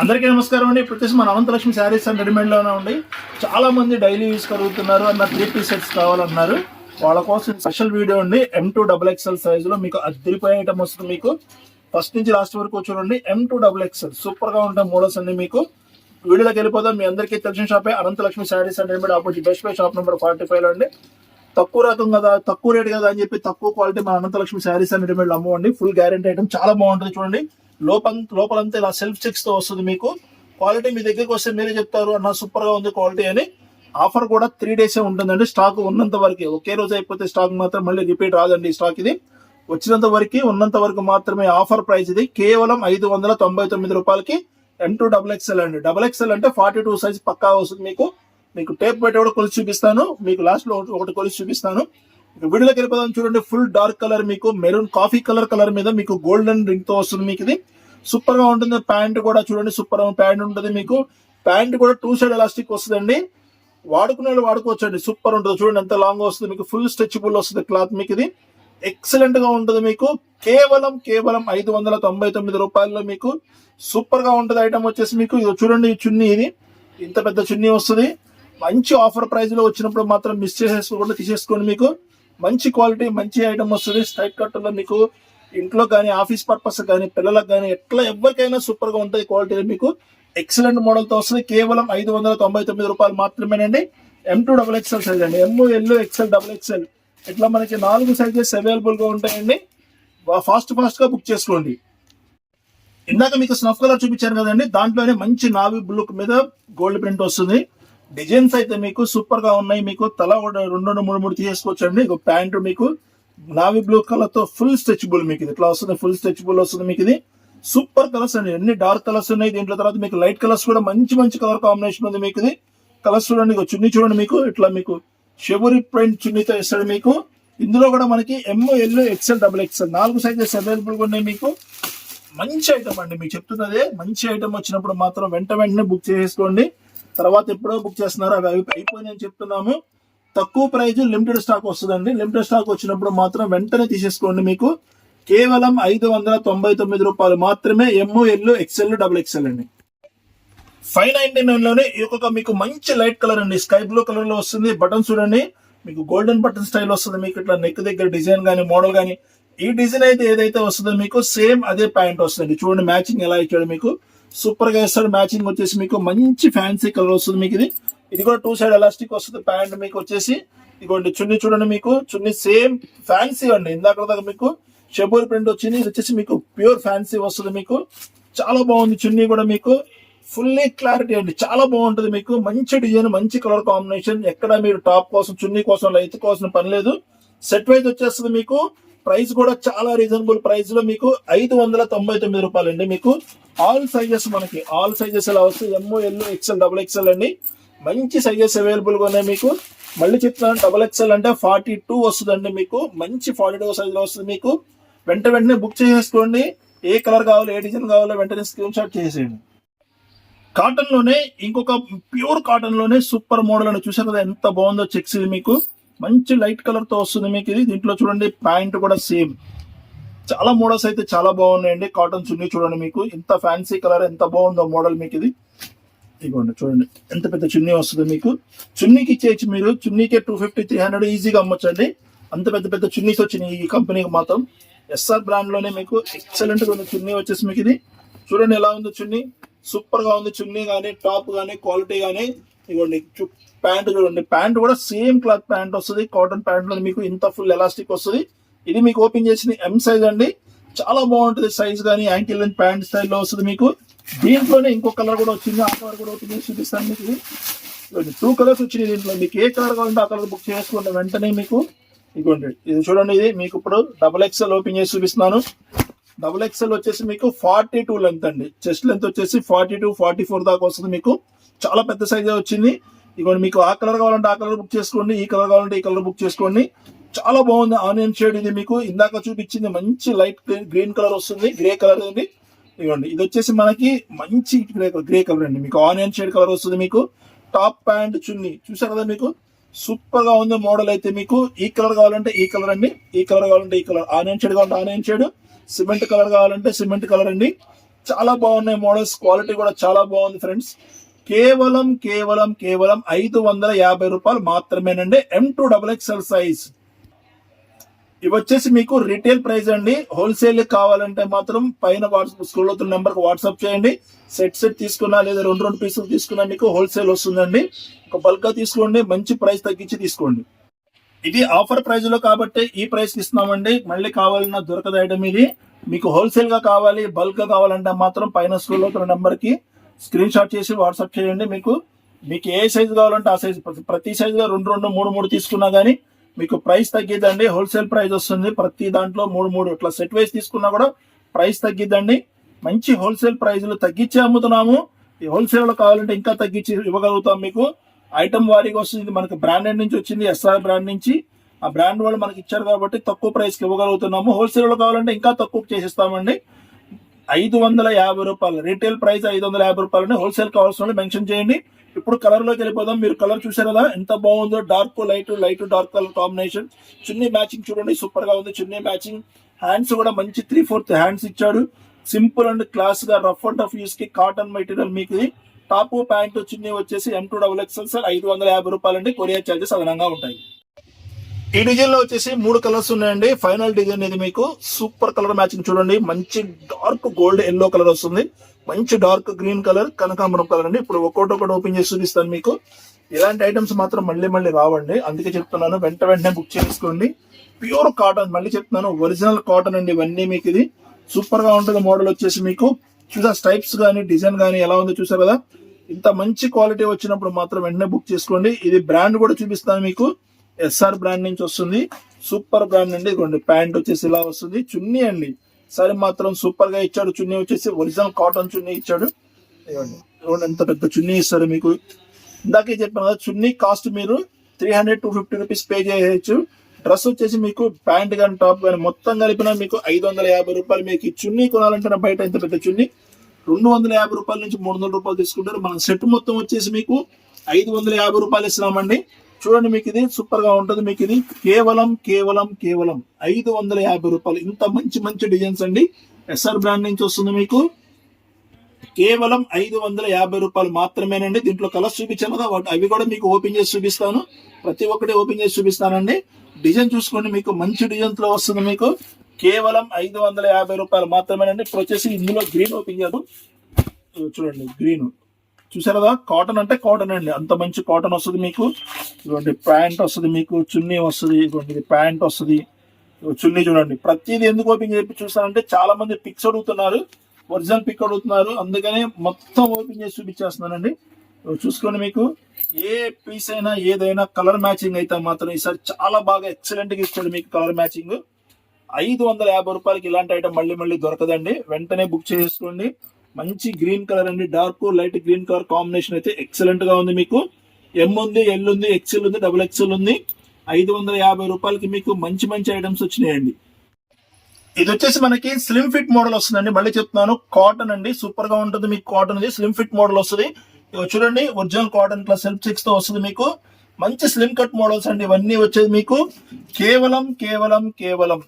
అందరికీ నమస్కారం అండి. ఇప్పుడు మన అనంతలక్ష్మి శారీస్ అండ్ రెడీమేడ్లోనే ఉండి చాలా మంది డైలీ యూస్ కలుగుతున్నారు అన్న త్రీ పీస్ సెట్స్ కావాలన్నారు. వాళ్ళ కోసం స్పెషల్ వీడియో అండి ఎం టూ డబుల్ ఎక్స్ఎల్ సైజులో మీకు అద్దరిపోయే ఐటమ్ వస్తుంది మీకు. ఫస్ట్ నుంచి లాస్ట్ వరకు చూడండి. ఎం టూ డబుల్ ఎక్స్ఎల్ సూపర్గా ఉంటాయి మోడల్స్ అన్ని మీకు. వీడియోలోకి వెళ్ళిపోదాం. మీ అందరికీ తెలిసిన షాపే Ananthalakshmi saris and readymade opposite best buy shop number forty five అండి. తక్కువ రకం కదా తక్కువ రేట్ కదా అని చెప్పి తక్కువ క్వాలిటీ మన Ananthalakshmi saris and readymade అమ్మవండి. Full guarantee item. చాలా బాగుంటుంది చూడండి. లోపం లోపలంతా ఇలా సెల్ఫ్ చెక్స్తో వస్తుంది మీకు. క్వాలిటీ మీ దగ్గరికి వస్తే మీరే చెప్తారు అన్న సూపర్గా ఉంది క్వాలిటీ అని. ఆఫర్ కూడా త్రీ డేస్ ఉంటుందండి. స్టాక్ ఉన్నంత వరకు ఒకే రోజు అయిపోతే స్టాక్ మాత్రం మళ్ళీ రిపీట్ రాదండి స్టాక్ ఇది. వచ్చినంత వరకు ఉన్నంత వరకు మాత్రమే ఆఫర్ ప్రైస్ ఇది. కేవలం ఐదు వందల తొంభై తొమ్మిది రూపాయలకి ఎం టూ డబుల్ ఎక్స్ఎల్ అండి. డబుల్ ఎక్స్ఎల్ అంటే ఫార్టీ టూ సైజ్ పక్కా వస్తుంది మీకు. మీకు టేప్ పెట్టి కూడా కొలిచి చూపిస్తాను. మీకు లాస్ట్లో ఒకటి- ఒకటి చూపిస్తాను. ఇక వీడియోకి వెళ్ళిపోదాం చూడండి. ఫుల్ డార్క్ కలర్ మీకు మెరూన్ కాఫీ కలర్ కలర్ మీద మీకు గోల్డెన్ రింగ్తో వస్తుంది మీకు ఇది. సూపర్గా ఉంటుంది. ప్యాంట్ కూడా చూడండి సూపర్ ప్యాంట్ ఉంటుంది మీకు. ప్యాంట్ కూడా టూ సైడ్ ఎలాస్టిక్ వస్తుందండి. వాడుకునే వాళ్ళు వాడుకోవచ్చు అండి సూపర్ ఉంటుంది. చూడండి ఎంత లాంగ్ వస్తుంది మీకు. ఫుల్ స్ట్రెచబుల్ వస్తుంది క్లాత్ మీకు ఇది. ఎక్సలెంట్గా ఉంటుంది మీకు. కేవలం కేవలం ఐదు వందల తొంభై తొమ్మిది రూపాయల్లో మీకు సూపర్గా ఉంటుంది ఐటమ్ వచ్చేసి మీకు. ఇది చూడండి ఈ చున్నీ ఇది. ఇంత పెద్ద చున్నీ వస్తుంది. మంచి ఆఫర్ ప్రైస్లో వచ్చినప్పుడు మాత్రం మిస్ చేసేసుకోకుండా తీసేసుకోండి మీకు. మంచి క్వాలిటీ మంచి ఐటమ్ వస్తుంది. స్ట్రైట్ కట్లో మీకు ఇంట్లో కానీ ఆఫీస్ పర్పస్ కానీ పిల్లలకు కానీ ఎట్లా ఎవరికైనా సూపర్గా ఉంటుంది క్వాలిటీ. మీకు ఎక్సలెంట్ మోడల్తో వస్తుంది. కేవలం ఐదు వందల తొంభై తొమ్మిది రూపాయలు మాత్రమేనండి. M to double XL size అండి. M L XL double XL ఇట్లా మనకి నాలుగు సైజెస్ అవైలబుల్గా ఉంటాయండి. ఫాస్ట్ ఫాస్ట్గా బుక్ చేసుకోండి. ఇందాక మీకు స్నఫ్ కలర్ చూపించాను కదండి. దాంట్లోనే మంచి నావి బ్లూ మీద గోల్డ్ ప్రింట్ వస్తుంది. డిజైన్స్ అయితే మీకు సూపర్గా ఉన్నాయి. మీకు తల కూడా రెండు రెండు మూడు మూడు తీసుకోవచ్చు అండి ఇక ప్యాంట్ మీకు నావి బ్లూ కలర్తో ఫుల్ స్ట్రెచబుల్ మీకు ఇది. ఇట్లా వస్తుంది ఫుల్ స్ట్రెచబుల్ వస్తుంది మీకు ఇది. సూపర్ కలర్స్ అండి. అన్ని డార్క్ కలర్స్ ఉన్నాయి. దీంట్లో తర్వాత మీకు లైట్ కలర్స్ కూడా మంచి మంచి కలర్ కాంబినేషన్ ఉంది మీకు ఇది. కలర్స్ చూడండి. చున్నీ చూడండి మీకు. ఇట్లా మీకు షెబురి ప్రింట్ చున్నీతో ఇస్తాడు మీకు. ఇందులో కూడా మనకి M L XL double XL నాలుగు సైజెస్ అవైలబుల్ ఉన్నాయి మీకు. మంచి ఐటమ్ అండి. మీకు చెప్తున్నదే మంచి ఐటమ్ వచ్చినప్పుడు మాత్రం వెంట వెంటనే బుక్ చేసుకోండి తర్వాత ఎప్పుడో బుక్ చేస్తున్నారు అవి అవి అయిపోయినాయి అని చెప్తున్నాము. తక్కువ ప్రైజ్ లిమిటెడ్ స్టాక్ వస్తుందండి. లిమిటెడ్ స్టాక్ వచ్చినప్పుడు మాత్రం వెంటనే తీసేసుకోండి మీకు. కేవలం ఐదు వందల తొంభై తొమ్మిది రూపాయలు మాత్రమే M L XL double XL అండి. ఫైవ్ నైన్టీ నైన్లోనే ఈ యొక్క మీకు మంచి లైట్ కలర్ అండి. స్కై బ్లూ కలర్లో వస్తుంది. బటన్ చూడండి. మీకు గోల్డెన్ బటన్ స్టైల్ వస్తుంది మీకు. ఇట్లా నెక్ దగ్గర డిజైన్ గానీ మోడల్ గానీ. ఈ డిజైన్ అయితే ఏదైతే వస్తుందో మీకు సేమ్ అదే ప్యాంట్ వస్తుంది చూడండి మ్యాచింగ్ ఎలా ఇచ్చాడు మీకు. సూపర్గా ఇస్తాడు మ్యాచింగ్ వచ్చేసి మీకు మంచి ఫ్యాన్సీ కలర్ వస్తుంది మీకు ఇది. ఇది కూడా టూ సైడ్ ఎలాస్టిక్ వస్తుంది. ప్యాంట్ మీకు వచ్చేసి ఇదిగోండి. చున్నీ చూడండి మీకు. చున్నీ సేమ్ ఫ్యాన్సీ అండి. ఇందాక దాకా మీకు. షెబూర్ ప్రింట్ వచ్చింది. ఇది వచ్చేసి మీకు ప్యూర్ ఫ్యాన్సీ వస్తుంది మీకు. చాలా బాగుంది. చున్నీ కూడా మీకు. ఫుల్లీ క్లారిటీ అండి. చాలా బాగుంటుంది మీకు. మంచి డిజైన్ మంచి కలర్ కాంబినేషన్ ఎక్కడ మీరు టాప్ కోసం చున్నీ కోసం లైత్ కోసం పని లేదు. సెట్ వైజ్ వచ్చేస్తుంది మీకు. ప్రైస్ కూడా చాలా రీజనబుల్ ప్రైస్లో మీకు ఐదు వందల తొంభై తొమ్మిది రూపాయలు అండి మీకు ఆల్ సైజెస్ మనకి ఆల్ సైజెస్ ఎలా వస్తాయి? M L XL double XL అండి. మంచి సైజెస్ అవైలబుల్గా ఉన్నాయి మీకు. మళ్ళీ చెప్తున్నాను డబుల్ ఎక్స్ఎల్ అంటే ఫార్టీ టూ వస్తుందండి మీకు. మంచి ఫార్టీ టూ సైజ్లో వస్తుంది మీకు. వెంట వెంటనే బుక్ చేసేసుకోండి. ఏ కలర్ కావాలో ఏ డిజైన్ కావాలో వెంటనే స్క్రీన్ షాట్ చేసేయండి. కాటన్లోనే ఇంకొక ప్యూర్ కాటన్లోనే సూపర్ మోడల్ అని చూసారు కదా ఎంత బాగుందో చెక్స్ ఇది మీకు. మంచి లైట్ కలర్తో వస్తుంది మీకు ఇది. దీంట్లో చూడండి ప్యాంట్ కూడా సేమ్. చాలా మోడల్స్ అయితే చాలా బాగున్నాయండి. కాటన్ చున్నీ చూడండి మీకు. ఇంత ఫ్యాన్సీ కలర్ ఎంత బాగుందో మోడల్ మీకు ఇది. ఇదిగోండి చూడండి. ఎంత పెద్ద చున్నీ వస్తుంది మీకు. చున్నీకి ఇచ్చేయచ్చు మీరు. చున్నీకే టూ ఫిఫ్టీ త్రీ హండ్రెడ్ ఈజీగా అమ్మొచ్చండి. అంత పెద్ద పెద్ద చున్నీస్ వచ్చినాయి ఈ కంపెనీకి మాత్రం. ఎస్ఆర్ బ్రాండ్లోనే మీకు ఎక్సలెంట్గా ఉంది చున్నీ వచ్చేసి మీకు ఇది. చూడండి ఎలా ఉందో చున్నీ. సూపర్గా ఉంది చున్నీ గానీ టాప్ గానీ క్వాలిటీ గానీ. ఇదిగోండి ప్యాంట్ చూడండి. ప్యాంట్ కూడా సేమ్ క్లాత్ ప్యాంట్ వస్తుంది కాటన్ ప్యాంట్లో మీకు ఇంత ఫుల్ ఎలాస్టిక్ వస్తుంది. ఇది మీకు ఓపెన్ చేసిన ఎం సైజ్ అండి. చాలా బాగుంటుంది సైజ్ కానీ యాంకిల్ లెంత్ ప్యాంట్ స్టైల్లో వస్తుంది మీకు. దీంట్లోనే ఇంకో కలర్ కూడా వచ్చింది ఆ కలర్ కూడా ఓపెన్ చేసి చూపిస్తాను మీకు. ఇవ్వండి టూ కలర్స్ వచ్చినాయి దీంట్లో. మీకు ఏ కలర్ కావాలంటే ఆ కలర్ బుక్ చేసుకోండి వెంటనే మీకు. ఇదిగోండి ఇది చూడండి ఇది. మీకు ఇప్పుడు డబుల్ ఎక్స్ఎల్ ఓపెన్ చేసి చూపిస్తున్నాను. డబుల్ ఎక్స్ఎల్ వచ్చేసి మీకు ఫార్టీ టూ లెంత్ అండి. చెస్ట్ లెంత్ వచ్చేసి ఫార్టీ టూ ఫార్టీ ఫోర్ దాకా వస్తుంది మీకు. చాలా పెద్ద సైజే వచ్చింది. ఇదిగోండి మీకు ఆ కలర్ కావాలంటే ఆ కలర్ బుక్ చేసుకోండి ఈ కలర్ కావాలంటే ఈ కలర్ బుక్ చేసుకోండి. చాలా బాగుంది ఆనియన్ షేడ్ ఇది మీకు. ఇందాక చూపించింది మంచి లైట్ గ్రీన్ కలర్ వస్తుంది గ్రే కలర్ అండి ఇదిగోండి ఇది వచ్చేసి మనకి మంచి గ్రే గ్రే కలర్ అండి. మీకు ఆనియన్ షేడ్ కలర్ వస్తుంది మీకు. టాప్ ప్యాంట్ చున్నీ చూసారు కదా మీకు? సూపర్గా ఉంది మోడల్ అయితే మీకు. ఈ కలర్ కావాలంటే ఈ కలర్ అండి ఈ కలర్ కావాలంటే ఈ కలర్ ఆనియన్ షేడ్ కావాలంటే ఆనియన్ షేడ్ సిమెంట్ కలర్ కావాలంటే సిమెంట్ కలర్ అండి. చాలా బాగున్నాయి మోడల్స్ క్వాలిటీ కూడా చాలా బాగుంది ఫ్రెండ్స్. కేవలం కేవలం కేవలం ఐదు వందల యాభై రూపాయలు మాత్రమేనండి. M to double XL size ఇవి వచ్చేసి మీకు రీటైల్ ప్రైస్ అండి. హోల్సేల్ కావాలంటే మాత్రం పైన వాట్సాప్ స్కూల్లో నెంబర్కి వాట్సాప్ చేయండి. సెట్ సెట్ తీసుకున్నా లేదా రెండు రెండు పీసులు తీసుకున్నా మీకు హోల్సేల్ వస్తుందండి. ఒక బల్క్ తీసుకోండి మంచి ప్రైస్ తగ్గించి తీసుకోండి. ఇది ఆఫర్ ప్రైస్లో కాబట్టి ఈ ప్రైస్కి ఇస్తున్నామండి. మళ్ళీ కావాలన్నా దొరకదు ఐటమ్ ఇది. మీకు హోల్సేల్గా కావాలి బల్క్గా కావాలంటే మాత్రం పైన స్కూల్లో నెంబర్కి స్క్రీన్ షాట్ చేసి వాట్సాప్ చేయండి. మీకు మీకు ఏ సైజు కావాలంటే ఆ సైజు ప్రతి సైజులో రెండు రెండు మూడు మూడు తీసుకున్నా గానీ మీకు ప్రైస్ తగ్గిద్దండి. హోల్సేల్ ప్రైస్ వస్తుంది. ప్రతి దాంట్లో మూడు మూడు ఇట్లా సెట్ వైస్ తీసుకున్నా కూడా ప్రైస్ తగ్గిద్దండి. మంచి హోల్సేల్ ప్రైజులు తగ్గించి అమ్ముతున్నాము. ఈ హోల్సేల్లో కావాలంటే ఇంకా తగ్గించి ఇవ్వగలుగుతాం మీకు. ఐటమ్ వారీగా వస్తుంది. మనకి బ్రాండెడ్ నుంచి వచ్చింది ఎస్ఆర్ బ్రాండ్ నుంచి. ఆ బ్రాండ్ వాళ్ళు మనకి ఇచ్చారు కాబట్టి తక్కువ ప్రైస్కి ఇవ్వగలుగుతున్నాము. హోల్సేల్లో కావాలంటే ఇంకా తక్కువ చేసిస్తామండి. ఐదు వందల యాభై రూపాయలు. రీటైల్ ప్రైస్ ఐదు వందల యాభై రూపాయలని హోల్సేల్ కావాల్సిన వాళ్ళు మెన్షన్ చేయండి. ఇప్పుడు కలర్లోకి వెళ్ళిపోదాం. మీరు కలర్ చూసారు కదా? ఎంత బాగుందో dark light light dark colour combination చున్నీ మ్యాచింగ్ చూడండి. సూపర్గా ఉంది. చున్నీ మ్యాచింగ్ హ్యాండ్స్ కూడా మంచి త్రీ ఫోర్త్ హ్యాండ్స్ ఇచ్చాడు. సింపుల్ అండ్ క్లాస్గా రఫ్ అండ్ టఫ్ యూస్కి కాటన్ మెటీరియల్ మీకు టాప్ ప్యాంట్ వచ్చింది వచ్చేసి M to double XL sir ఐదు వందల యాభై రూపాయలండి. కొరియర్ చార్జెస్ అదనంగా ఉంటాయి. ఈ డిజైన్లో వచ్చేసి మూడు కలర్స్ ఉన్నాయండి. ఫైనల్ డిజైన్ ఇది మీకు. సూపర్ కలర్ మ్యాచింగ్ చూడండి. మంచి డార్క్ గోల్డ్ ఎల్లో కలర్ వస్తుంది. మంచి డార్క్ గ్రీన్ కలర్ కనకాంబరం కలర్ అండి. ఇప్పుడు ఒక్కోటి ఒకటి ఓపెన్ చేసి చూపిస్తాను మీకు. ఇలాంటి ఐటమ్స్ మాత్రం మళ్ళీ మళ్ళీ రావండి. అందుకే చెప్తున్నాను వెంట వెంటనే బుక్ చేసుకోండి. ప్యూర్ కాటన్ మళ్ళీ చెప్తున్నాను ఒరిజినల్ కాటన్ అండి ఇవన్నీ మీకు ఇది. సూపర్గా ఉంటుంది మోడల్ వచ్చేసి మీకు. చూసా స్టైప్స్ కానీ డిజైన్ కానీ ఎలా ఉందో చూసారు కదా? ఇంత మంచి క్వాలిటీ వచ్చినప్పుడు మాత్రం వెంటనే బుక్ చేసుకోండి. ఇది బ్రాండ్ కూడా చూపిస్తాను మీకు. ఎస్ఆర్ బ్రాండ్ నుంచి వస్తుంది. సూపర్ బ్రాండ్ అండి. ఇదిగోండి ప్యాంట్ వచ్చేసి ఇలా వస్తుంది. చున్నీ అండి. సరే మాత్రం సూపర్గా ఇచ్చాడు. చున్నీ వచ్చేసి ఒరిజినల్ కాటన్ చున్నీ ఇచ్చాడు. ఇదిగోండి ఇదిగోండి ఎంత పెద్ద చున్నీ ఇస్తారు మీకు. ఇందాకే చెప్పాను కదా చున్నీ కాస్ట్ మీరు three hundred two fifty rupees pay చేయొచ్చు. డ్రెస్ వచ్చేసి మీకు ప్యాంట్ కానీ టాప్ కానీ మొత్తం కలిపిన మీకు ఐదు వందల యాభై రూపాయలు మీకు ఈ చున్నీ కొనాలంటే బయట ఇంత పెద్ద చున్నీ. రెండు వందల యాభై రూపాయల నుంచి మూడు వందల రూపాయలు తీసుకుంటారు. మనం సెట్ మొత్తం వచ్చేసి మీకు ఐదు వందల యాభై రూపాయలు ఇస్తున్నామండి. చూడండి మీకు ఇది సూపర్గా ఉంటుంది. మీకు ఇది కేవలం కేవలం కేవలం ఐదు వందల యాభై రూపాయలు. ఇంత మంచి మంచి డిజైన్స్ అండి. ఎస్ఆర్ బ్రాండ్ నుంచి వస్తుంది మీకు. కేవలం ఐదు వందల యాభై రూపాయలు మాత్రమేనండి. దీంట్లో కలర్స్ చూపించాను కదా. వాటి అవి కూడా మీకు ఓపెన్ చేసి చూపిస్తాను. ప్రతి ఒక్కటి ఓపెన్ చేసి చూపిస్తానండి. డిజైన్ చూసుకోండి మీకు మంచి డిజైన్లో వస్తుంది మీకు. కేవలం ఐదు వందల యాభై రూపాయలు మాత్రమేనండి. ఇప్పుడు వచ్చేసి ఇందులో గ్రీన్ ఓపెన్ చేద్దాం. చూడండి గ్రీన్ చూసారు కదా కాటన్ అంటే కాటన్ అండి. అంత మంచి కాటన్ వస్తుంది మీకు. ఇదిగోండి ప్యాంట్ వస్తుంది మీకు చున్నీ వస్తుంది. ఇదిగోండి ప్యాంట్ వస్తుంది. చున్నీ చూడండి. ప్రతిదీ ఎందుకు ఓపెన్ చేసి చూసానంటే చాలా మంది పిక్స్ అడుగుతున్నారు. ఒరిజినల్ పిక్ అడుగుతున్నారు. అందుకనే మొత్తం ఓపెన్ చేసి చూపించేస్తున్నానండి. చూసుకోండి మీకు. ఏ పీస్ అయినా ఏదైనా కలర్ మ్యాచింగ్ అయితే మాత్రం ఈసారి చాలా బాగా ఎక్సలెంట్గా ఇచ్చాడు మీకు కలర్ మ్యాచింగ్ ఐదు వందల యాభై రూపాయలకి ఇలాంటి ఐటమ్ మళ్ళీ మళ్ళీ దొరకదండి. వెంటనే బుక్ చేసుకోండి. మంచి గ్రీన్ కలర్ అండి. Dark light green colour combination అయితే ఎక్సలెంట్గా ఉంది మీకు. ఎం ఉంది ఎల్ ఉంది ఎక్సెల్ ఉంది డబుల్ ఎక్సెల్ ఉంది. ఐదు వందల యాభై రూపాయలకి మీకు మంచి మంచి ఐటమ్స్ వచ్చినాయండి. ఇది వచ్చేసి మనకి స్లిమ్ ఫిట్ మోడల్ వస్తుందండి. మళ్ళీ చెప్తున్నాను కాటన్ అండి. సూపర్గా ఉంటుంది మీకు కాటన్ ఇది స్లిమ్ ఫిట్ మోడల్ వస్తుంది. చూడండి ఒరిజినల్ కాటన్ ప్లస్ సెల్ఫ్ సిక్స్తో వస్తుంది మీకు. మంచి స్లిమ్ కట్ మోడల్స్ అండి ఇవన్నీ వచ్చేది మీకు. కేవలం కేవలం కేవలం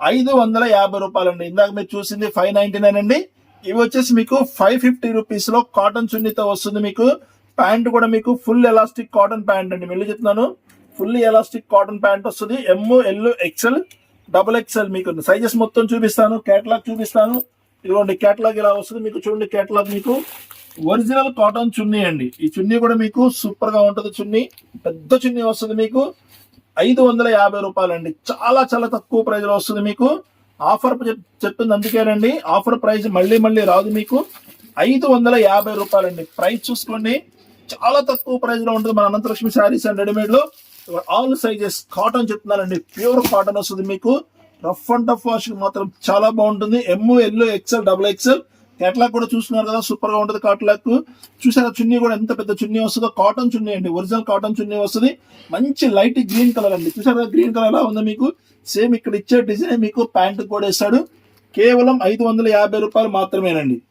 ఐదు వందల యాభై రూపాయలు అండి ఇందాక మీరు చూసింది ఫైవ్ నైన్టీ నైన్ అండి. ఇవి వచ్చేసి మీకు ఫైవ్ ఫిఫ్టీ రూపీస్లో కాటన్ చున్నీతో వస్తుంది మీకు. ప్యాంట్ కూడా మీకు ఫుల్ ఎలాస్టిక్ కాటన్ ప్యాంట్ అండి. మళ్ళీ చెప్తున్నాను ఫుల్ ఎలాస్టిక్ కాటన్ ప్యాంట్ వస్తుంది. M L XL double XL మీకు. సైజెస్ మొత్తం చూపిస్తాను కేటలాగ్ చూపిస్తాను. ఇదిగోండి కేటలాగ్ ఇలా వస్తుంది మీకు. చూడండి కేటలాగ్ మీకు. ఒరిజినల్ కాటన్ చున్నీ అండి. ఈ చున్నీ కూడా మీకు సూపర్గా ఉంటుంది చున్నీ. పెద్ద చున్నీ వస్తుంది మీకు. ఐదు వందల యాభై రూపాయలండి. చాలా చాలా తక్కువ ప్రైజ్లో వస్తుంది మీకు. ఆఫర్ చెప్- చెప్పింది అందుకేనండి. ఆఫర్ ప్రైస్ మళ్ళీ మళ్ళీ రాదు మీకు. ఐదు వందల యాభై రూపాయలండి. ప్రైస్ చూసుకోండి. చాలా తక్కువ ప్రైస్లో ఉంటుంది మన అనంతలక్ష్మి శారీస్ అండ్ రెడీమేడ్లో ఆల్ సైజెస్ కాటన్ చెప్తున్నానండి. ప్యూర్ కాటన్ వస్తుంది మీకు. రఫ్ అండ్ టఫ్ వాష్ మాత్రం చాలా బాగుంటుంది. M L XL double XL catalogue కూడా చూస్తున్నారు కదా సూపర్గా ఉంటుంది కేటలాగ్ చూసారా చున్నీ కూడా ఎంత పెద్ద చున్నీ వస్తుందో? కాటన్ చున్నీ అండి ఒరిజినల్ కాటన్ చున్నీ వస్తుంది. మంచి లైట్ గ్రీన్ కలర్ అండి. చూసారా గ్రీన్ కలర్ ఎలా ఉందో మీకు? సేమ్ ఇక్కడ ఇచ్చే డిజైన్ మీకు ప్యాంట్ కూడా ఇస్తాడు. కేవలం ఐదు వందల యాభై రూపాయలు మాత్రమేనండి.